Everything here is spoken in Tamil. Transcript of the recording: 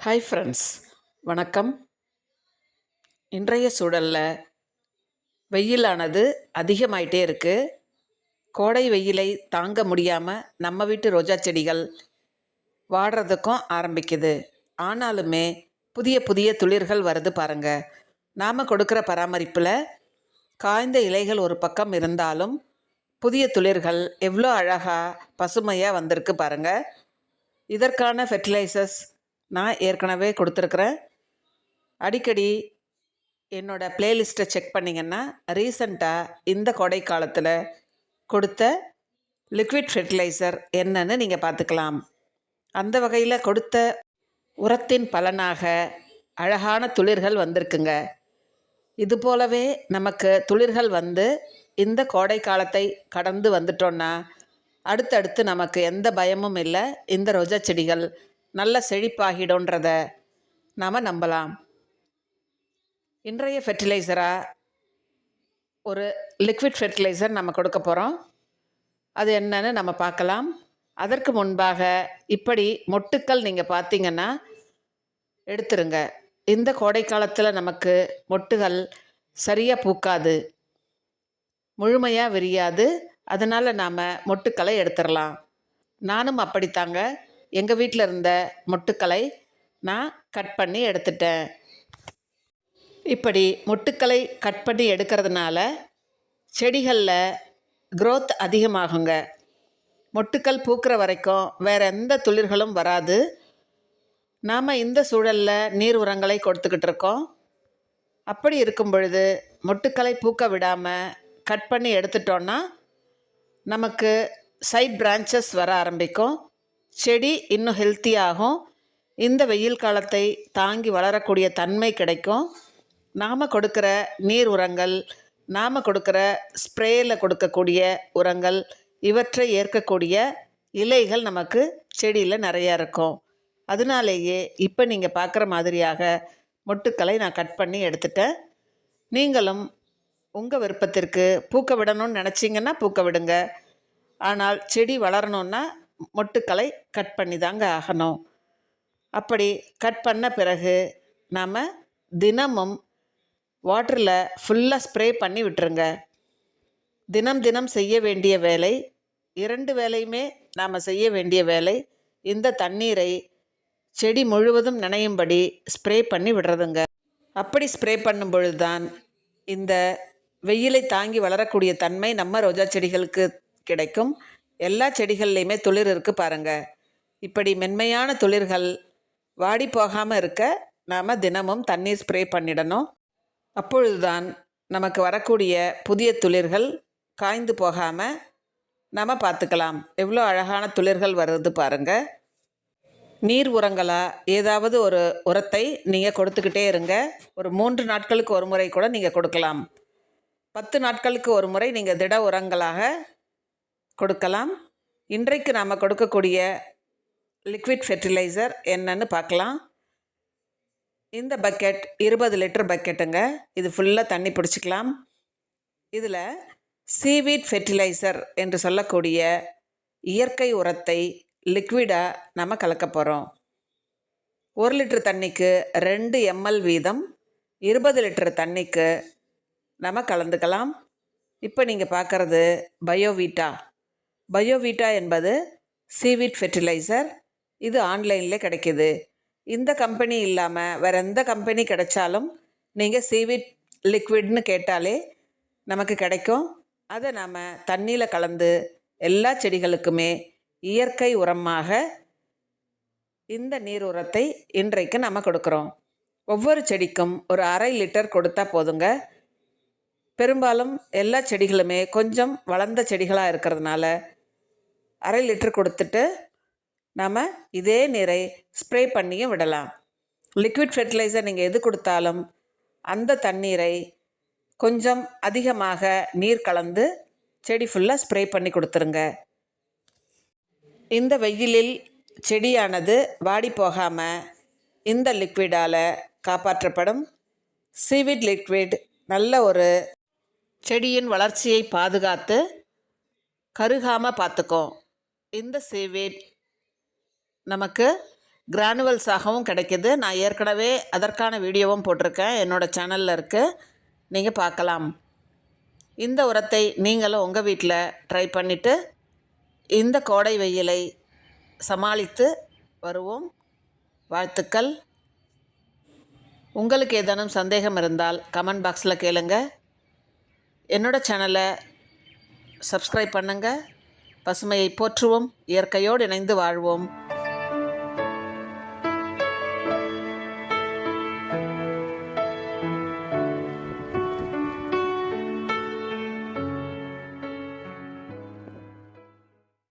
ஹாய் ஃப்ரெண்ட்ஸ் வணக்கம். இன்றைய சூழலில் வெயிலானது அதிகமாயிட்டே இருக்குது கோடை வெயிலை தாங்க முடியாமல் நம்ம வீட்டு ரோஜா செடிகள் வாடுறதுக்கும் ஆரம்பிக்குது. ஆனாலுமே புதிய புதிய துளிர்கள் வருது பாருங்கள் நாம் கொடுக்குற பராமரிப்பில் காய்ந்த இலைகள் ஒரு பக்கம் இருந்தாலும் புதிய துளிர்கள் எவ்வளோ அழகாக பசுமையாக வந்திருக்கு பாருங்கள் இதற்கான ஃபெர்டிலைசர்ஸ் நான் ஏற்கனவே கொடுத்துருக்குறேன். அடிக்கடி என்னோட ப்ளேலிஸ்ட்டை செக் பண்ணிங்கன்னா ரீசண்டாக இந்த கோடைக்காலத்தில் கொடுத்த லிக்விட் ஃபெர்டிலைசர் என்னன்னு நீங்கள் பார்த்துக்கலாம். அந்த வகையில் கொடுத்த உரத்தின் பலனாக அழகான துளிர்கள் வந்திருக்குங்க. இது போலவே நமக்கு துளிர்கள் வந்து இந்த கோடை காலத்தை கடந்து வந்துட்டோன்னா அடுத்தடுத்து நமக்கு எந்த பயமும் இல்லை. இந்த ரோஜா செடிகள் நல்ல செழிப்பாகிடும்ன்றத நாம் நம்பலாம். இன்றைய ஃபெர்டிலைசராக ஒரு லிக்விட் ஃபெர்டிலைசர் நம்ம கொடுக்க போகிறோம் அது என்னன்னு நம்ம பார்க்கலாம். அதற்கு முன்பாக இப்படி மொட்டுக்கள் நீங்கள் பார்த்தீங்கன்னா எடுத்துருங்க. இந்த கோடை காலத்தில் நமக்கு மொட்டுகள் சரியாக பூக்காது. முழுமையாக விரியாது. அதனால் நாம் மொட்டுக்களை எடுத்துடலாம் நானும் அப்படித்தாங்க. எங்கள் வீட்டில் இருந்த மொட்டுக்களை நான் கட் பண்ணி எடுத்துட்டேன். இப்படி மொட்டுக்களை கட் பண்ணி எடுக்கிறதுனால செடிகளில் க்ரோத் அதிகமாகுங்க. மொட்டுக்கள் பூக்கிற வரைக்கும் வேறு எந்த துளிர்களும் வராது. நாம் இந்த சூழலில் நீர் உரங்களை கொடுத்துக்கிட்டு இருக்கோம். அப்படி இருக்கும் பொழுது மொட்டுக்களை பூக்க விடாமல் கட் பண்ணி எடுத்துட்டோன்னா நமக்கு சைட் பிரான்ச்சஸ் வர ஆரம்பிக்கும். செடி இன்னும் ஹெல்த்தியாகும் இந்த வெயில் காலத்தை தாங்கி வளரக்கூடிய தன்மை கிடைக்கும். நாம் கொடுக்குற நீர் உரங்கள் நாம் கொடுக்குற ஸ்ப்ரேயில் கொடுக்கக்கூடிய உரங்கள் இவற்றை ஏற்கக்கூடிய இலைகள் நமக்கு செடியில் நிறையா இருக்கும். அதனாலேயே இப்போ நீங்கள் பார்க்குற மாதிரியாக மொட்டுக்களை நான் கட் பண்ணி எடுத்துட்டேன். நீங்களும் உங்கள் விருப்பத்திற்கு பூக்க விடணும்னு நினச்சிங்கன்னா பூக்க விடுங்க. ஆனால் செடி வளரணுன்னா மொட்டுக்களை கட் பண்ணி தாங்க ஆகணும். அப்படி கட் பண்ண பிறகு நாம் தினமும் வாட்டரில் ஃபுல்லாக ஸ்ப்ரே பண்ணி விட்டுருங்க. தினம் தினம் செய்ய வேண்டிய வேலை இரண்டு வேலையுமே நாம் செய்ய வேண்டிய வேலை இந்த தண்ணீரை செடி முழுவதும் நனையும்படி ஸ்ப்ரே பண்ணி விடுறதுங்க. அப்படி ஸ்ப்ரே பண்ணும் பொழுது தான் இந்த வெயிலை தாங்கி வளரக்கூடிய தன்மை நம்ம ரோஜா செடிகளுக்கு கிடைக்கும். எல்லா செடிகள்லையுமே துளிர் இருக்குது பாருங்கள் இப்படி மென்மையான துளிர்கள் வாடி போகாமல் இருக்க நாம் தினமும் தண்ணீர் ஸ்ப்ரே பண்ணிடணும். அப்பொழுதுதான் நமக்கு வரக்கூடிய புதிய துளிர்கள் காய்ந்து போகாமல் நம்ம பார்த்துக்கலாம். எவ்வளோ அழகான துளிர்கள் வருது பாருங்கள் நீர் உரங்களாக ஏதாவது ஒரு உரத்தை நீங்கள் கொடுத்துக்கிட்டே இருங்க. ஒரு மூன்று நாட்களுக்கு ஒரு முறை கூட நீங்கள் கொடுக்கலாம். பத்து நாட்களுக்கு ஒரு முறை நீங்கள் திட உரங்களாக கொடுக்கலாம். இன்றைக்கு நாம் கொடுக்கக்கூடிய லிக்விட் ஃபெர்டிலைசர் என்னன்னு பார்க்கலாம். இந்த பக்கெட் இருபது லிட்டர் பக்கெட்டுங்க இது ஃபுல்லாக தண்ணி பிடிச்சிக்கலாம். இதில் சீவீட் ஃபெர்டிலைசர் என்று சொல்லக்கூடிய இயற்கை உரத்தை லிக்விடாக நம்ம கலக்க போகிறோம் ஒரு லிட்டர் தண்ணிக்கு ரெண்டு எம்எல் வீதம் இருபது லிட்டர் தண்ணிக்கு நம்ம கலந்துக்கலாம். இப்போ நீங்கள் பார்க்குறது பயோவீட்டா பயோவீட்டா என்பது சீவிட் ஃபெர்டிலைசர் இது ஆன்லைனில் கிடைக்கிது. இந்த கம்பெனி இல்லாமல் வேறு எந்த கம்பெனி கிடைச்சாலும் நீங்கள் சீவிட் லிக்விட்னு கேட்டாலே நமக்கு கிடைக்கும். அதை நாம் தண்ணியில் கலந்து எல்லா செடிகளுக்குமே இயற்கை உரமாக இந்த நீர் உரத்தை இன்றைக்கு நம்ம கொடுக்குறோம். ஒவ்வொரு செடிக்கும் ஒரு அரை லிட்டர் கொடுத்தா போதுங்க. பெரும்பாலும் எல்லா செடிகளுமே கொஞ்சம் வளர்ந்த செடிகளாக இருக்கிறதுனால அரை லிட்டர் கொடுத்துட்டு நாம் இதே நீரை ஸ்ப்ரே பண்ணியும் விடலாம். லிக்விட் ஃபெர்டிலைசர் நீங்கள் எது கொடுத்தாலும் அந்த தண்ணீரை கொஞ்சம் அதிகமாக நீர் கலந்து செடி ஃபுல்லாக ஸ்ப்ரே பண்ணி கொடுத்துருங்க. இந்த வெயிலில் செடியானது வாடி போகாமல் இந்த லிக்விடால் காப்பாற்றப்படும். சீவிட் லிக்விட் நல்ல ஒரு செடியின் வளர்ச்சியை பாதுகாத்து கருகாமல் பார்த்துக்கும் இந்த சேவேட் நமக்கு கிரானுவல்ஸாகவும் கிடைக்கிது. நான் ஏற்கனவே அதற்கான வீடியோவும் போட்டிருக்கேன். என்னோடய சேனலில் இருக்குது நீங்கள் பார்க்கலாம். இந்த உரத்தை நீங்களும் உங்கள் வீட்டில் ட்ரை பண்ணிவிட்டு இந்த கோடை வெயிலை சமாளித்து வருவோம். வாழ்த்துக்கள். உங்களுக்கு ஏதேனும் சந்தேகம் இருந்தால் கமெண்ட் பாக்ஸில் கேளுங்கள் என்னோடய சேனலை சப்ஸ்கிரைப் பண்ணுங்கள் பசுமையை போற்றுவோம் இயற்கையோடு இணைந்து வாழ்வோம்.